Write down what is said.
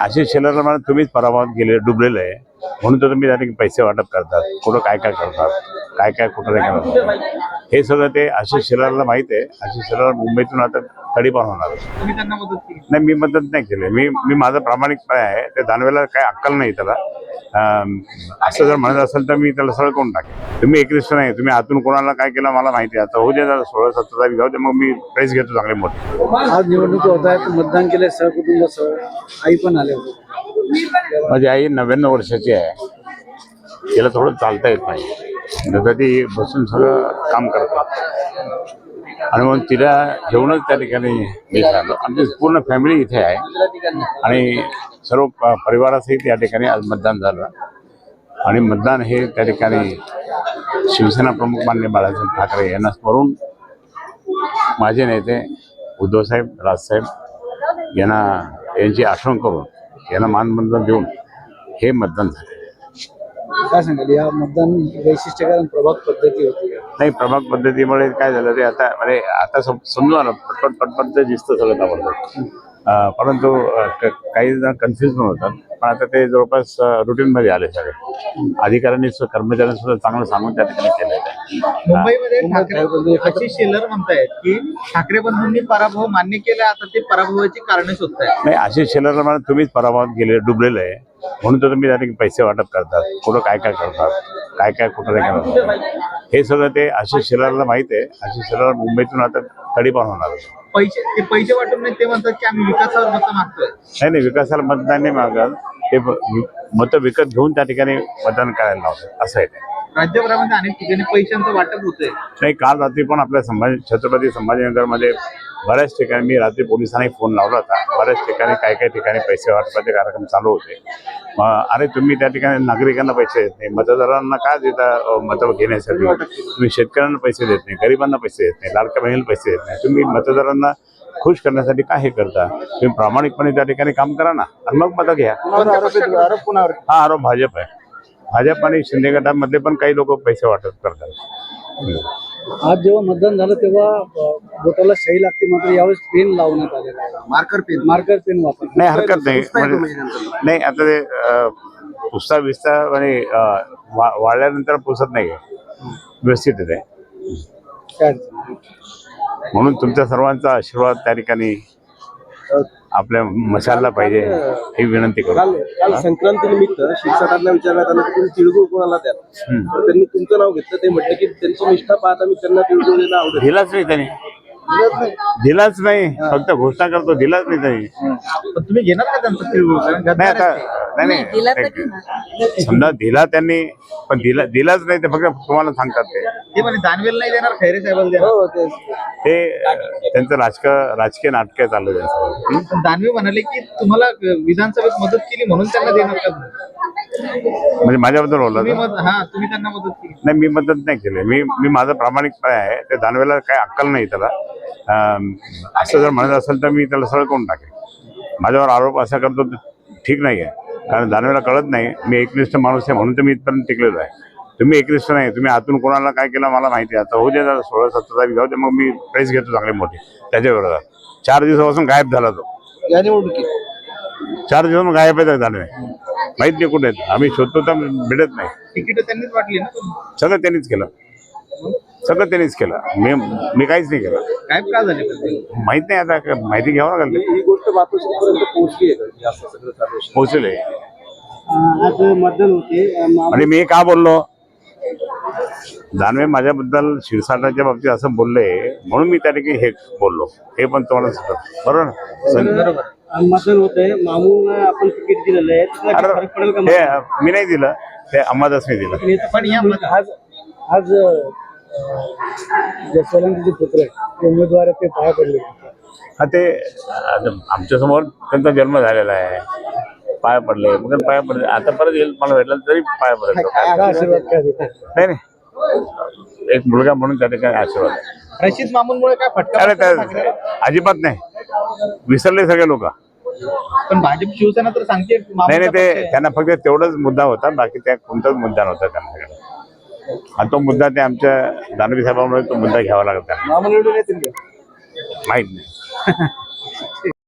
असे शेलारला तुम्हीच पराभवात गेले डुबलेलं. आहे म्हणून तर तुम्ही त्याने पैसे वाटप करतात. कुठं काय काय करतात? काय काय कुठं नाही करतात हे सगळं ते आशिष शेलारला माहीत आहे. आशिष शेलार मुंबईतून आता तडीपार होणार. तुम्ही त्यांना मदत केली. नाही मी मदत नाही केली. मी मी माझं प्रामाणिकपणे आहे. ते दानवेला काय अक्कल नाही त्याला. असं जर म्हणत असेल तर मी त्याला सरळ करून टाकेन. तुम्ही एकनिष्ठ नाही. तुम्ही आतून कोणाला काय केलं मला माहिती आहे. आता होऊ दे जरा सोळा सतरा तारीख जाऊ दे मग मी प्रेस घेतो चांगले मोठे. आज निवडणूक होत आहेत. मतदान केले सहकुटुंबासह आई पण आले होते. माझी आई नव्याण्णव वर्षाची आहे. तिला थोडं चालता येत नाही. नंतर ती बसून सगळं काम करतात आणि मग तिला घेऊनच त्या ठिकाणी मी राहिलो. आमची पूर्ण फॅमिली इथे आहे. आणि सर्व प- परिवारासहित या ठिकाणी आज मतदान झालं. आणि मतदान हे त्या ठिकाणी शिवसेना प्रमुख मान्य बाळासाहेब ठाकरे यांना स्मरून माझे नेते उद्धवसाहेब राजसाहेब यांना यांची आठवण करून यांना मानबंधन देऊन हे मतदान झाले काय सांगाल? या मतदान वैशिष्ट्य कारण प्रभाग पद्धती होती नाही प्रभाग पद्धतीमुळे काय झालं ते आता म्हणजे आता सम- समजून आलं. पटपट पटपट ते दिसतं सगळं ताबडतोब अं, परंतु अं, क- काही जण कन्फ्युज पण होतात. पण आता ते जवळपास रुटीनमध्ये आले सगळे. अधिकाऱ्यांनी सु- कर्मचाऱ्यांनी सुद्धा चांगलं सांगून त्या ठिकाणी आहे मुंबईमध्ये ठाकरे ठाकरे- आशिष शेलर म्हणतायत की ठाकरे बंधूंनी पराभव मान्य केला आता ते पराभवाची कारण शोधतायत. नाही आशिष शेलारला मला तुम्हीच पराभवात गेले डुबलेलं आहे. म्हणून तर तुम्ही त्याने पैसे वाटप करतात. कुठं काय काय करतात? काय काय कुठं नाही करतात? हे सगळं ते आशिष शेलारला माहीत आहे. आशिष शेलार मुंबईतून आता तडीपार होणार पैसे ते पैसे वाटून नाही ते म्हणतात की आम्ही विकासावर मतं मागतोय. नाही नाही विकासाला मतदान नाही मागत. ते मतं विकत घेऊन त्या ठिकाणी मतदान करायला लावतात. असं आहे ते. राज्यभरामध्ये अनेक ठिकाणी पैशांचं वाटप होतंय. नाही काल रात्री पण आपल्या संभाजी छत्रपती संभाजीनगरमध्ये बऱ्याच ठिकाणी मी रात्री पोलिसांनाही फोन लावला होता. बऱ्याच ठिकाणी काही काही ठिकाणी पैसे वाटपाचे कार्यक्रम चालू होते. अरे तुम्ही त्या ठिकाणी नागरिकांना पैसे देत नाही. मतदारांना का देता मतं घेण्यासाठी? तुम्ही शेतकऱ्यांना पैसे देत नाही गरिबांना पैसे देत नाही लाडक्या बहिणीला पैसे देत नाही. तुम्ही मतदारांना खुश करण्यासाठी काय हे करता? तुम्ही प्रामाणिकपणे त्या ठिकाणी काम करा ना. आणि मग मतं घ्या. हा आरोप भाजप आहे. भाजप आणि शिंदे गटामधले पण काही लोक पैसे वाटप करतात. आज जेव्हा मतदान झालं तेव्हा बोटाला शाई लागते मात्र यावेळेस पेन लावण्यात आलेला आहे. Marker pen. मार्कर पेन वापर नाही हरकत नाही. म्हणजे नाही आता ते अं, पुसता विसता आणि अं, वा- वाळल्यानंतर पुसत नाही व्यवस्थित आहे ते. काय अडचण नाही. म्हणून तुमच्या सर्वांचा आशीर्वाद त्या ठिकाणी. आपल्या मशालला पाहिजे ही विनंती काल करू. काल निमित्त शिरसाटांना विचारण्यात आलं की तुम्ही तिळगुळ कोणाला द्या. तर त्यांनी तुमचं नाव घेतलं ते म्हटलं की त्यांची निष्ठा पाहता मी त्यांना तिळगुळ देणं आवडेल. दिलाच नाही त्यांनी. दिलाच नाही? फक्त घोषणा करतो दिलाच नाही त्यांनी. पण तुम्ही घेणार का त्यांचं तिळगुळ? कारण नाही गद्दार आता. दिला तर नाही समजा दिला त्यांनी पण दिला दिलाच नाही ते फक्त तुम्हाला सांगतात ते. ते म्हणे दानवेल नाही देणार खैरे साहेबाला देणार. हो तेच. ते अं, त्यांचं राजकीय राजकीय नाटक चालू आहे त्यांचं. हं? दानवे म्हणाले की तुम्हाला विधानसभेत मदत केली म्हणून त्यांना देणार का? म्हणजे माझ्याबद्दल बोलला तुम्ही हा त्यांना मदत केली. नाही मी मदत नाही केली. मी मी माझं प्रामाणिकपणे आहे. ते दानवेला काय अक्कल नाही त्याला. असं जर म्हणत असेल तर मी त्याला सरळ करून टाकेन. माझ्यावर आरोप असा करतो ठीक नाही आहे कारण दानवेला कळत नाही मी एकनिष्ठ माणूस आहे म्हणून तर मी इथपर्यंत टिकलेलो आहे. तुम्ही एकनिष्ठ नाही तुम्ही आतून कोणाला काय केलं मला माहिती आहे. आता होऊ दे जरा सोळा सतरा तारीख जाऊ दे मग मी प्रेस घेतो चांगले मोठे. त्याच्या विरोधात चार दिवसापासून गायब झाला तो. या निवडणुकीत? चार दिवसापासून गायब आहे दानवे माहीत नाही कुठे आहेत आम्ही शोधतो तर भेटत नाही. तिकीट त्यांनीच वाटली ना तुम्ही. सगळं त्यांनीच केलं. सगळं त्यांनीच केलं. मी मी काहीच नाही केलं. गायब का झाले? माहीत नाही आता काय माहिती घ्यावं लागेल. ही गोष्ट पोहोचली? पोहोचले आज मतदान होते अ, आणि मी का बोललो? दानवे माझ्याबद्दल शिरसाटाच्या बाबतीत असं बोलले म्हणून मी त्या ठिकाणी हे बोललो. हे पण तुम्हाला सांगतो. बरोबर हे मी नाही दिलं. ते अंबादासने दिलं. पण या आज आज जसवंतचे पुत्र उमेदवार ते पाया पडले. हा ते आमच्यासमोर त्यांचा जन्म झालेला आहे. पाय पडले. मग पाय पडले. आता परत येईल. मला भेटला तरी पाय पडले नाही नाही. एक मुलगा म्हणून त्या ठिकाणी आशीर्वाद? आहे. रशीद मामूनमुळे काय फटका अरे बसला त्या? अजिबात नाही. विसरले सगळे लोक. पण भाजप शिवसेना तर सांगते नाही नाही. ते त्यांना फक्त तेवढाच मुद्दा होता. बाकी त्या कोणताच मुद्दा नव्हता त्यांच्याकडे आणि तो मुद्दा ते आमच्या दानवी साहेबांमुळे तो मुद्दा घ्यावा लागला त्यांना. मामून निवडून येतील का? माहीत नाही.